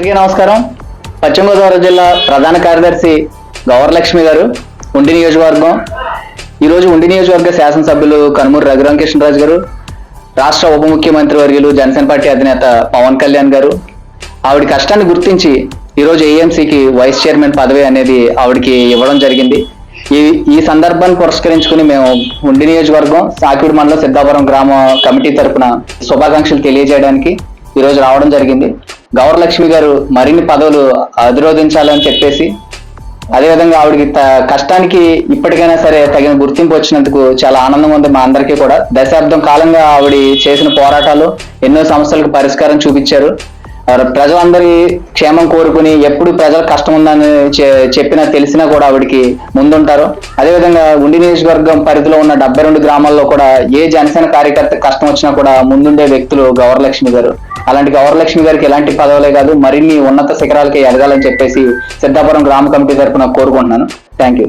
అందరికీ నమస్కారం. పశ్చిమ గోదావరి జిల్లా ప్రధాన కార్యదర్శి గౌరలక్ష్మి గారు ఉండి నియోజకవర్గం. ఈరోజు ఉండి నియోజకవర్గ శాసనసభ్యులు కనుమూరు రఘురామకృష్ణరాజు గారు రాష్ట్ర ఉప ముఖ్యమంత్రి వర్యులు జనసేన పార్టీ అధినేత పవన్ కళ్యాణ్ గారు. ఆవిడ కష్టాన్ని గుర్తించి ఈరోజు ఏఎంసీకి వైస్ చైర్మన్ పదవి అనేది ఆవిడకి ఇవ్వడం జరిగింది. ఈ ఈ సందర్భాన్ని పురస్కరించుకుని మేము ఉండి నియోజకవర్గం సాకిడి మండలం సిద్ధాపురం గ్రామ కమిటీ తరపున శుభాకాంక్షలు తెలియజేయడానికి ఈరోజు రావడం జరిగింది. గౌరలక్ష్మి గారు మరిన్ని పదవులు అధిరోధించాలని చెప్పేసి అదేవిధంగా ఆవిడకి త- కష్టానికి ఇప్పటికైనా సరే తగిన గుర్తింపు వచ్చినందుకు చాలా ఆనందం ఉంది మా అందరికీ కూడా. దశాబ్దం కాలంగా ఆవిడ చేసిన పోరాటాలు ఎన్నో సమస్యలకు పరిష్కారం చూపించారు. ప్రజలందరి క్షేమం కోరుకుని ఎప్పుడు ప్రజల కష్టం ఉందని చెప్పినా తెలిసినా కూడా ఆవిడకి ముందుంటారు. అదేవిధంగా ఉండి నియోజకవర్గం పరిధిలో ఉన్న డెబ్బై రెండు గ్రామాల్లో కూడా ఏ జనసేన కార్యకర్త కష్టం వచ్చినా కూడా ముందుండే వ్యక్తులు గౌరలక్ష్మి గారు. అలాంటి గౌరలక్ష్మి గారికి ఎలాంటి పదవులే కాదు మరిన్ని ఉన్నత శిఖరాలకి ఎదగాలని చెప్పేసి సిద్ధాపురం గ్రామ కమిటీ తరపున కోరుకుంటున్నాను. Thank you